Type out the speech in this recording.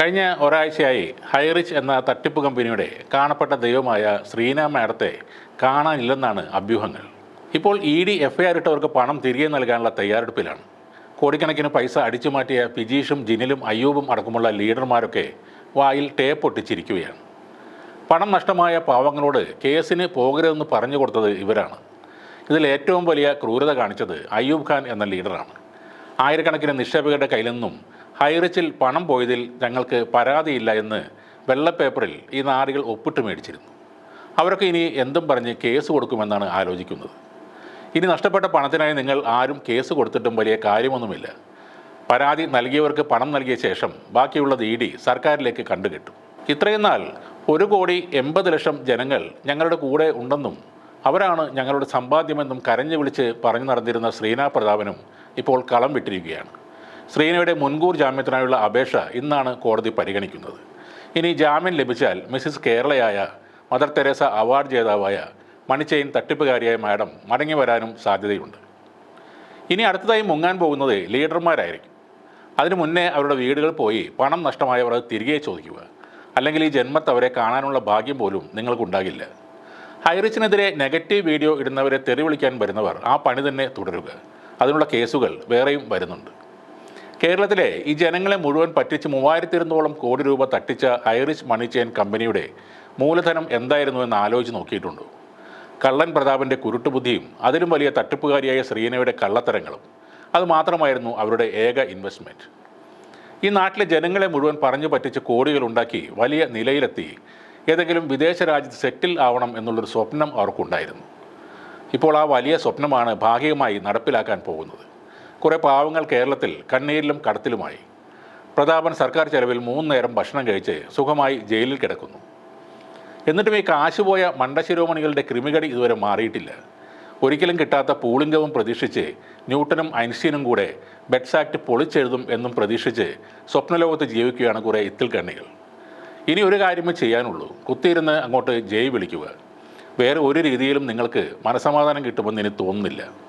കഴിഞ്ഞ ഒരാഴ്ചയായി ഹൈറിച്ച് എന്ന തട്ടിപ്പ് കമ്പനിയുടെ കാണപ്പെട്ട ദൈവമായ ശ്രീന മാഡത്തെ കാണാനില്ലെന്നാണ് അഭ്യൂഹങ്ങൾ. ഇപ്പോൾ E D F I R ഇട്ടവർക്ക് പണം തിരികെ നൽകാനുള്ള തയ്യാറെടുപ്പിലാണ്. കോടിക്കണക്കിന് പൈസ അടിച്ചു മാറ്റിയ ഫിജീഷും ജിനിലും അയ്യൂബും അടക്കമുള്ള ലീഡർമാരൊക്കെ വായിൽ ടേപ്പ് ഒട്ടിച്ചിരിക്കുകയാണ്. പണം നഷ്ടമായ പാവങ്ങളോട് കേസിന് പോകരുതെന്ന് പറഞ്ഞു കൊടുത്തത് ഇവരാണ്. ഇതിൽ ഏറ്റവും വലിയ ക്രൂരത കാണിച്ചത് അയ്യൂബ് ഖാൻ എന്ന ലീഡറാണ്. ആയിരക്കണക്കിന് നിക്ഷേപകരുടെ കയ്യിൽ നിന്നും ഹൈറിച്ചിൽ പണം പോയതിൽ ഞങ്ങൾക്ക് പരാതിയില്ല എന്ന് വെള്ളപ്പേപ്പറിൽ ഈ നാടികൾ ഒപ്പിട്ട് മേടിച്ചിരുന്നു. അവരൊക്കെ ഇനി എന്തും പറഞ്ഞ് കേസ് കൊടുക്കുമെന്നാണ് ആലോചിക്കുന്നത്. ഇനി നഷ്ടപ്പെട്ട പണത്തിനായി നിങ്ങൾ ആരും കേസ് കൊടുത്തിട്ടും വലിയ കാര്യമൊന്നുമില്ല. പരാതി നൽകിയവർക്ക് പണം നൽകിയ ശേഷം ബാക്കിയുള്ളത് ഇ ഡി സർക്കാരിലേക്ക് കണ്ടുകിട്ടും. ഇത്രയും നാൾ ഒരു കോടി എൺപത് ലക്ഷം ജനങ്ങൾ ഞങ്ങളുടെ കൂടെ ഉണ്ടെന്നും അവരാണ് ഞങ്ങളുടെ സമ്പാദ്യമെന്നും കരഞ്ഞു വിളിച്ച് പറഞ്ഞു നടന്നിരുന്ന ശ്രീനാ പ്രതാപനും ഇപ്പോൾ കളം വിട്ടിരിക്കുകയാണ്. ശ്രീനയുടെ മുൻകൂർ ജാമ്യത്തിനായുള്ള അപേക്ഷ ഇന്നാണ് കോടതി പരിഗണിക്കുന്നത്. ഇനി ജാമ്യം ലഭിച്ചാൽ മിസ്സിസ് കേരളയായ മദർ തെരേസ അവാർഡ് ജേതാവായ മണിച്ചെയിൻ തട്ടിപ്പുകാരിയായ മാഡം മടങ്ങി വരാനും സാധ്യതയുണ്ട്. ഇനി അടുത്തതായി മുങ്ങാൻ പോകുന്നത് ലീഡർമാരായിരിക്കും. അതിനു മുന്നേ അവരുടെ വീടുകൾ പോയി പണം നഷ്ടമായവർ തിരികെ ചോദിക്കുക അല്ലെങ്കിൽ ഈ ജന്മത്ത് അവരെ കാണാനുള്ള ഭാഗ്യം പോലും നിങ്ങൾക്കുണ്ടാകില്ല. ഹൈറിച്ചിനെതിരെ നെഗറ്റീവ് വീഡിയോ ഇടുന്നവരെ തെറി വിളിക്കാൻ വരുന്നവർ ആ പണി തന്നെ തുടരുക. അതിനുള്ള കേസുകൾ വേറെയും വരുന്നുണ്ട്. കേരളത്തിലെ ഈ ജനങ്ങളെ മുഴുവൻ പറ്റിച്ച് മൂവായിരത്തി ഇരുന്നൂറോളം കോടി രൂപ തട്ടിച്ച ഐറിഷ് മണി ചെയിൻ കമ്പനിയുടെ മൂലധനം എന്തായിരുന്നു എന്ന് ആലോചിച്ച് നോക്കിയിട്ടുണ്ട്. കള്ളൻ പ്രതാപന്റെ കുരുട്ടുബുദ്ധിയും അതിലും വലിയ തട്ടിപ്പുകാരിയായ ശ്രീനയുടെ കള്ളത്തരങ്ങളും. അതുമാത്രമായിരുന്നു അവരുടെ ഏക ഇൻവെസ്റ്റ്മെന്റ് ഈ നാട്ടിലെ ജനങ്ങളെ മുഴുവൻ പറഞ്ഞു പറ്റിച്ച് കോടികൾ ഉണ്ടാക്കി വലിയ നിലയിലെത്തി ഏതെങ്കിലും വിദേശ രാജ്യത്ത് സെറ്റിൽ ആവണം എന്നുള്ളൊരു സ്വപ്നം അവർക്കുണ്ടായിരുന്നു. ഇപ്പോൾ ആ വലിയ സ്വപ്നമാണ് ഭാഗികമായി നടപ്പിലാക്കാൻ പോകുന്നത്. കുറേ പാവങ്ങൾ കേരളത്തിൽ കണ്ണീരിലും കടത്തിലുമായി. പ്രതാപൻ സർക്കാർ ചെലവിൽ മൂന്ന് നേരം ഭക്ഷണം കഴിച്ച് സുഖമായി ജയിലിൽ കിടക്കുന്നു. എന്നിട്ടും ഈ കാശുപോയ മണ്ടശിരോമണികളുടെ ക്രിമികടി ഇതുവരെ മാറിയിട്ടില്ല. ഒരിക്കലും കിട്ടാത്ത പൂളിംഗവും പ്രതീക്ഷിച്ച് ന്യൂട്ടനും ഐൻസ്റ്റീനും കൂടെ ബെഡ്സ് ആക്ട് പൊളിച്ചെഴുതും എന്നും പ്രതീക്ഷിച്ച് സ്വപ്നലോകത്ത് ജീവിക്കുകയാണ് കുറേ ഇത്തിൽ കണ്ണികൾ. ഇനി ഒരു കാര്യമേ ചെയ്യാനുള്ളൂ. കുത്തിയിരുന്ന് അങ്ങോട്ട് ജയ് വിളിക്കുക. വേറെ ഒരു രീതിയിലും നിങ്ങൾക്ക് മനസമാധാനം കിട്ടുമെന്ന് ഇനി തോന്നുന്നില്ല.